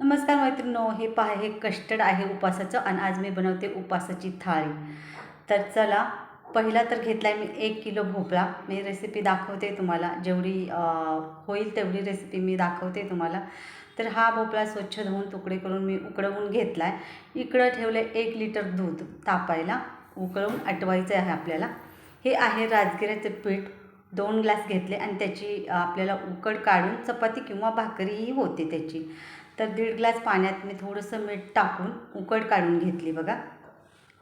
नमस्कार मैत्रिणो हे पहा हे कस्टर्ड आहे उपासाचं आणि आज मी बनवते उपासाची थाळी. तर चला पहिला तर घेतला आहे मी एक किलो भोपळा. मी रेसिपी दाखवते तुम्हाला. जेवढी होईल तेवढी रेसिपी मी दाखवते तुम्हाला. तर हा भोपळा स्वच्छ धुवून तुकडे करून मी उकडवून घेतला आहे इकडं ठेवलं एक लिटर दूध तापायला. उकळवून आटवायचं आहे आपल्याला. हे आहे राजगिऱ्याचं पीठ. दोन ग्लास घेतले आणि त्याची आपल्याला उकड काढून चपाती किंवा भाकरीही होते त्याची. तर दीड ग्लास पाण्यात मी थोडंसं मीठ टाकून उकड काढून घेतली बघा.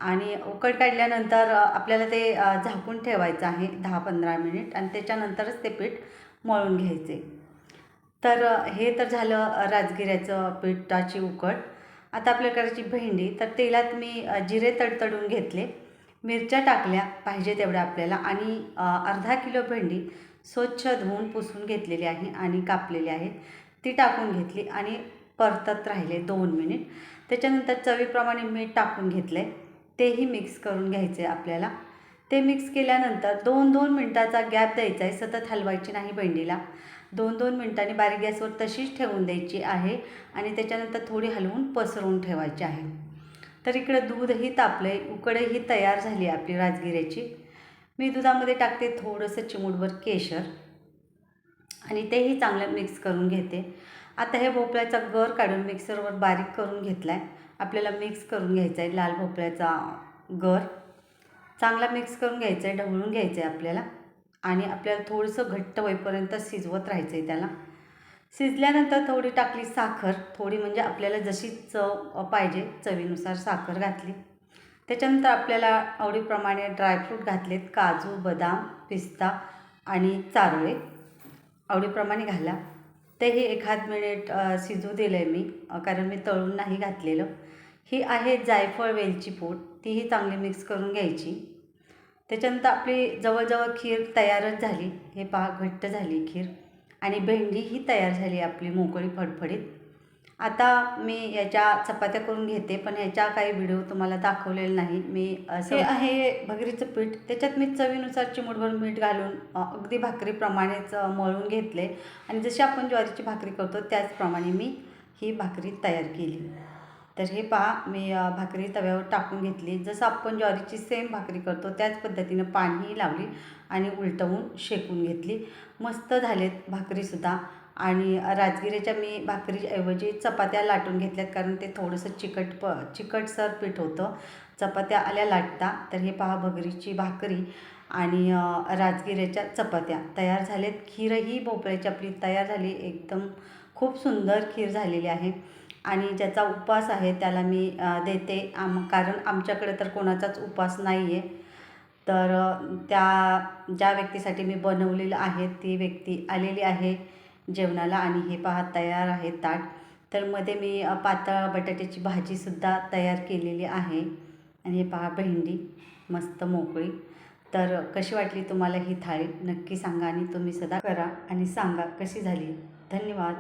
आणि उकड काढल्यानंतर आपल्याला ते झाकून ठेवायचं आहे दहा पंधरा मिनिट आणि त्याच्यानंतरच ते पीठ मळून घ्यायचे. तर हे तर झालं राजगिऱ्याचं पिठाची उकड. आता आपल्या करायची भेंडी तर तेलात मी जिरे तडतडून घेतले. मिरच्या टाकल्या पाहिजे तेवढ्या आपल्याला आणि अर्धा किलो भेंडी स्वच्छ धुवून पुसून घेतलेली आहे आणि कापलेली आहे. ती टाकून घेतली आणि परतत राहिले दोन मिनिट. त्याच्यानंतर चवीप्रमाणे मीठ टाकून घेतले तेही मिक्स करून घ्यायचे आपल्याला. ते मिक्स केल्यानंतर दोन दोन मिनटाचा गॅप द्यायचा आहे सतत हलवायची नाही भेंडीला. दोन दोन मिनटांनी बारीक गॅसवर तशीच ठेवून द्यायची आहे आणि त्याच्यानंतर थोडी हलवून पसरवून ठेवायची आहे. तर इकडं दूधही तापलं आहे उकडही तयार झाली आपली राजगिऱ्याची. मी दुधामध्ये टाकते थोडंसं चिमूटभर केशर. आणि तेही चांगलं मिक्स करून घेते. आता हे भोपळ्याचा गर काढून मिक्सरवर बारीक करून घेतला आहे आपल्याला मिक्स करून घ्यायचा आहे लाल भोपळ्याचा गर. चांगला मिक्स करून घ्यायचा आहे ढवळून घ्यायचं आहे आपल्याला. आणि आपल्याला थोडंसं घट्ट होईपर्यंत शिजवत राहायचं आहे त्याला. शिजल्यानंतर थोडी टाकली साखर. थोडी म्हणजे आपल्याला जशी चव पाहिजे चवीनुसार साखर घातली. त्याच्यानंतर आपल्याला आवडीप्रमाणे ड्रायफ्रूट घातलेत काजू बदाम पिस्ता आणि चारोळे. आवडीप्रमाणे घाला. तेही एखाद मिनिट शिजू दिलं आहे मी कारण मी तळून नाही घातलेलं. ही आहे जायफळ वेलची पूड. तीही चांगली मिक्स करून घ्यायची. त्याच्यानंतर आपली जवळजवळ खीर तयारच झाली. हे पहा घट्ट झाली खीर. आणि भेंडी ही तयार झाली आपली मोकळी फडफडीत. आता मी याच्या चपात्या करून घेते पण ह्याच्या काही व्हिडिओ तुम्हाला दाखवलेले नाही. मी असं हे आहे भगरीचं पीठ. त्याच्यात मी चवीनुसार चिमूटभर मीठ घालून अगदी भाकरीप्रमाणेच मळून घेतले. आणि जशी आपण ज्वारीची भाकरी करतो त्याचप्रमाणे मी ही भाकरी तयार केली. तर हे पहा मी भाकरी तव्यावर टाकून घेतली. जसं आपण ज्वारीची सेम भाकरी करतो त्याच पद्धतीनं पाणीही लावली आणि उलटवून शेकून घेतली. मस्त झालेत भाकरीसुद्धा. आणि राजगिरीच्या मी भाकरीऐवजी चपात्या लाटून घेतल्यात कारण ते थोडंसं चिकट प चिकटसर पीठ होतं. चपात्या आल्या लाटता तर हे पहा भगरीची भाकरी आणि राजगिऱ्याच्या चपात्या. तयार झालेत. खीरही भोपळ्याची आपली तयार झाली. एकदम खूप सुंदर खीर झालेली आहे. आणि ज्याचा उपवास आहे त्याला मी देते. आम कारण आमच्याकडे तर कोणाचाच उपवास नाही आहे तर त्या ज्या व्यक्तीसाठी मी बनवलेलं आहे ती व्यक्ती आलेली आहे. जेवणाला आणि हे पहा तयार आहे ताट. तर मध्ये मी पातळ बटाट्याची भाजीसुद्धा तयार केलेली आहे. आणि हे पहा भेंडी मस्त मोकळी. तर कशी वाटली तुम्हाला ही थाळी? नक्की सांगा आणि तुम्ही सदा करा आणि सांगा कशी झाली. धन्यवाद.